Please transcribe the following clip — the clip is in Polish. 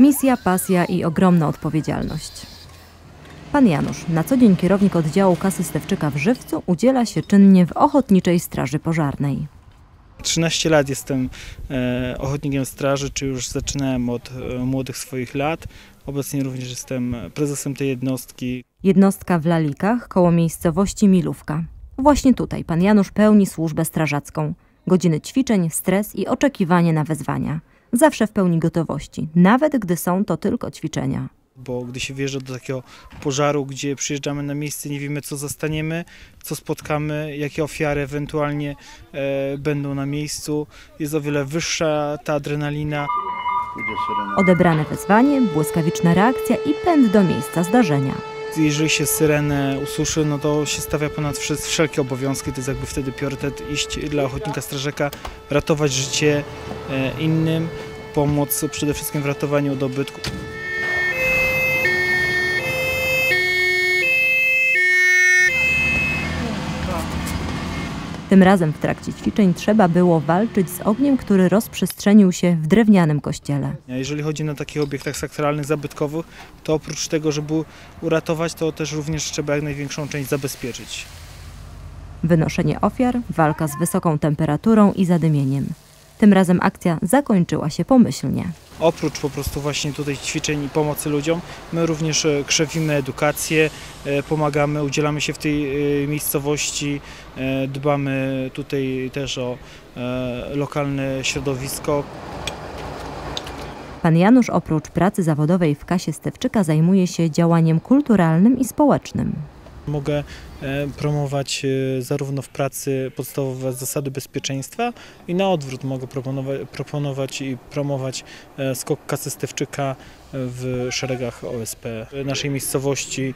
Misja, pasja i ogromna odpowiedzialność. Pan Janusz, na co dzień kierownik oddziału kasy Stewczyka w Żywcu, udziela się czynnie w Ochotniczej Straży Pożarnej. 13 lat jestem e, ochotnikiem straży, czy już zaczynałem od e, młodych swoich lat. Obecnie również jestem prezesem tej jednostki. Jednostka w Lalikach koło miejscowości Milówka. Właśnie tutaj pan Janusz pełni służbę strażacką. Godziny ćwiczeń, stres i oczekiwanie na wezwania. Zawsze w pełni gotowości, nawet gdy są to tylko ćwiczenia. Bo gdy się wjeżdża do takiego pożaru, gdzie przyjeżdżamy na miejsce, nie wiemy co zastaniemy, co spotkamy, jakie ofiary ewentualnie e, będą na miejscu, jest o wiele wyższa ta adrenalina. Odebrane wezwanie, błyskawiczna reakcja i pęd do miejsca zdarzenia. Jeżeli się syrenę usłyszy, no to się stawia ponad wsze- wszelkie obowiązki. To jest jakby wtedy priorytet iść dla ochotnika strażaka, ratować życie e, innym, pomóc przede wszystkim w ratowaniu dobytku. Tym razem w trakcie ćwiczeń trzeba było walczyć z ogniem, który rozprzestrzenił się w drewnianym kościele. Jeżeli chodzi na takich obiektach sakralnych, zabytkowych, to oprócz tego, żeby uratować, to też również trzeba jak największą część zabezpieczyć. Wynoszenie ofiar, walka z wysoką temperaturą i zadymieniem. Tym razem akcja zakończyła się pomyślnie. Oprócz po prostu właśnie tutaj ćwiczeń i pomocy ludziom, my również e, krzewimy edukację, e, pomagamy, udzielamy się w tej e, miejscowości, dbamy tutaj też o lokalne środowisko. Pan Janusz oprócz pracy zawodowej w kasie Stewczyka zajmuje się działaniem kulturalnym i społecznym. Mogę e, promować e, zarówno w pracy podstawowe zasady bezpieczeństwa i na odwrót mogę proponować, proponować i promować e, skok kasy Stewczyka w szeregach OSP naszej miejscowości.